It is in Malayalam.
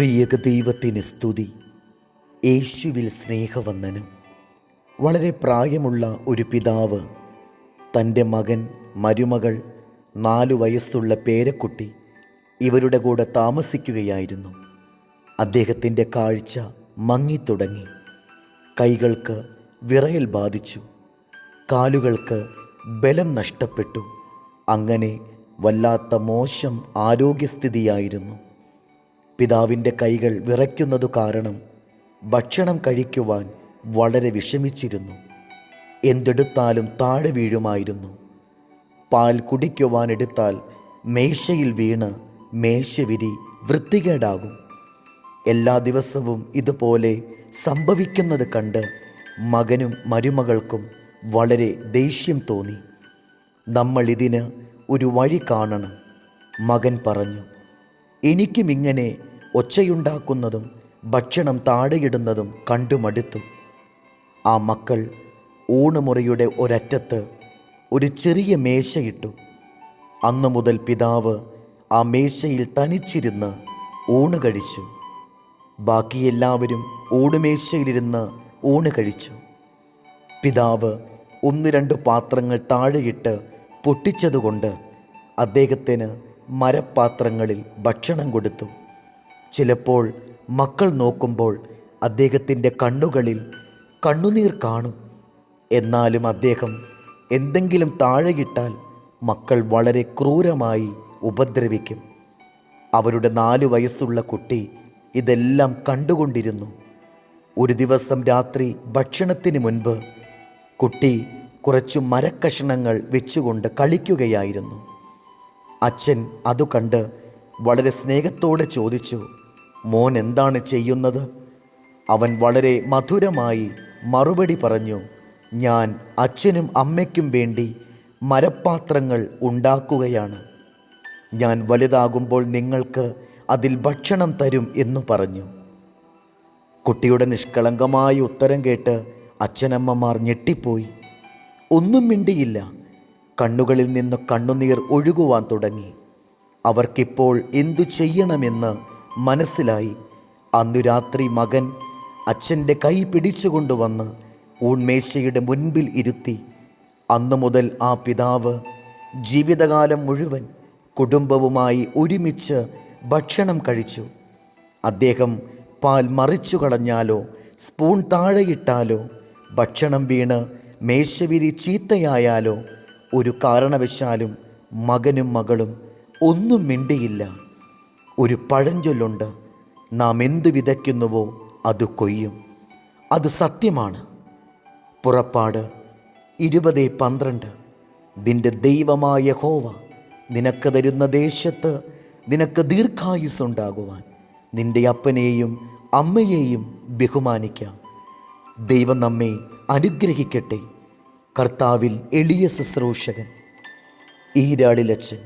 ത്രിയക ദൈവത്തിന് സ്തുതി. യേശുവിൽ സ്നേഹവന്ദനം. വളരെ പ്രായമുള്ള ഒരു പിതാവ് തന്റെ മകൻ മരുമകൾ നാലു വയസ്സുള്ള പേരക്കുട്ടി ഇവരുടെ കൂടെ താമസിക്കുകയായിരുന്നു. അദ്ദേഹത്തിന്റെ കാഴ്ച മങ്ങിത്തുടങ്ങി. കൈകൾക്ക് വിറയൽ ബാധിച്ചു. കാലുകൾക്ക് ബലം നഷ്ടപ്പെട്ടു. അങ്ങനെ വല്ലാത്ത മോശം ആരോഗ്യസ്ഥിതിയായിരുന്നു. പിതാവിന്റെ കൈകൾ വിറയ്ക്കുന്നതു കാരണം ഭക്ഷണം കഴിക്കുവാൻ വളരെ വിഷമിച്ചിരുന്നു. എന്തെടുത്താലും താഴെ വീഴുമായിരുന്നു. പാൽ കുടിക്കുവാനെടുത്താൽ മേശയിൽ വീണ് മേശവിരി വൃത്തികേടാകും. എല്ലാ ദിവസവും ഇതുപോലെ സംഭവിക്കുന്നത് കണ്ട് മകനും മരുമകൾക്കും വളരെ ദേഷ്യം തോന്നി. നമ്മൾ ഇതിന് ഒരു വഴി കാണണം മകൻ പറഞ്ഞു. എനിക്കും ഇങ്ങനെ ഒച്ചയുണ്ടാക്കുന്നതും ഭക്ഷണം താഴെയിടുന്നതും കണ്ടുമടുത്തു. ആ മക്കൾ ഊണുമുറിയുടെ ഒരറ്റത്ത് ഒരു ചെറിയ മേശയിട്ടു. അന്നു മുതൽ പിതാവ് ആ മേശയിൽ തനിച്ചിരുന്ന് ഊണ് കഴിച്ചു. ബാക്കി എല്ലാവരും ഊണുമേശയിലിരുന്ന് ഊണ് കഴിച്ചു. പിതാവ് ഒന്ന് രണ്ട് പാത്രങ്ങൾ താഴെയിട്ട് പൊട്ടിച്ചതുകൊണ്ട് അദ്ദേഹത്തിന് മരപ്പാത്രങ്ങളിൽ ഭക്ഷണം കൊടുത്തു. ചിലപ്പോൾ മക്കൾ നോക്കുമ്പോൾ അദ്ദേഹത്തിന്റെ കണ്ണുകളിൽ കണ്ണുനീർ കാണും. എന്നാലും അദ്ദേഹം എന്തെങ്കിലും താഴെയിട്ടാൽ മക്കൾ വളരെ ക്രൂരമായി ഉപദ്രവിക്കും. അവരുടെ നാലു വയസ്സുള്ള കുട്ടി ഇതെല്ലാം കണ്ടുകൊണ്ടിരുന്നു. ഒരു ദിവസം രാത്രി ഭക്ഷണത്തിന് മുൻപ് കുട്ടി കുറച്ചു മരക്കഷണങ്ങൾ വെച്ചുകൊണ്ട് കളിക്കുകയായിരുന്നു. അച്ഛൻ അതു കണ്ട് വളരെ സ്നേഹത്തോടെ ചോദിച്ചു മോൻ എന്താണ് ചെയ്യുന്നത്? അവൻ വളരെ മധുരമായി മറുപടി പറഞ്ഞു ഞാൻ അച്ഛനും അമ്മയ്ക്കും വേണ്ടി മരപ്പാത്രങ്ങൾ ഉണ്ടാക്കുകയാണ്. ഞാൻ വലുതാകുമ്പോൾ നിങ്ങൾക്ക് അതിൽ ഭക്ഷണം തരും എന്നു പറഞ്ഞു. കുട്ടിയുടെ നിഷ്കളങ്കമായ ഉത്തരം കേട്ട് അച്ഛനമ്മമാർ ഞെട്ടിപ്പോയി. ഒന്നും മിണ്ടിയില്ല. കണ്ണുകളിൽ നിന്ന് കണ്ണുനീർ ഒഴുകുവാൻ തുടങ്ങി. അവർക്കിപ്പോൾ എന്തു ചെയ്യണമെന്ന് മനസ്സിലായി. അന്നു രാത്രി മകൻ അച്ഛന്റെ കൈ പിടിച്ചുകൊണ്ടുവന്ന് ഊൺമേശയുടെ മുൻപിൽ ഇരുത്തി. അന്നു മുതൽ ആ പിതാവ് ജീവിതകാലം മുഴുവൻ കുടുംബവുമായി ഒരുമിച്ച് ഭക്ഷണം കഴിച്ചു. അദ്ദേഹം പാൽ മറിച്ചു കളഞ്ഞാലോ സ്പൂൺ താഴെയിട്ടാലോ ഭക്ഷണം വീണ് മേശവിരി ചീത്തയായാലോ ഒരു കാരണവശാലും മകനും മകളും ഒന്നും മിണ്ടിയില്ല. ഒരു പഴഞ്ചൊല്ലുണ്ട് നാം എന്തു വിതയ്ക്കുന്നുവോ അത് കൊയ്യും. അത് സത്യമാണ്. പുറപ്പാട് ഇരുപത് പന്ത്രണ്ട് നിന്റെ ദൈവമായ ഹോവ നിനക്ക് തരുന്ന ദേശത്ത് നിനക്ക് ദീർഘായുസ്സുണ്ടാകുവാൻ നിന്റെ അപ്പനെയും അമ്മയെയും ബഹുമാനിക്കാം. ദൈവം നമ്മെ അനുഗ്രഹിക്കട്ടെ. കർത്താവിൽ എളിയ ശുശ്രൂഷകൻ ഈരാളിലച്ചൻ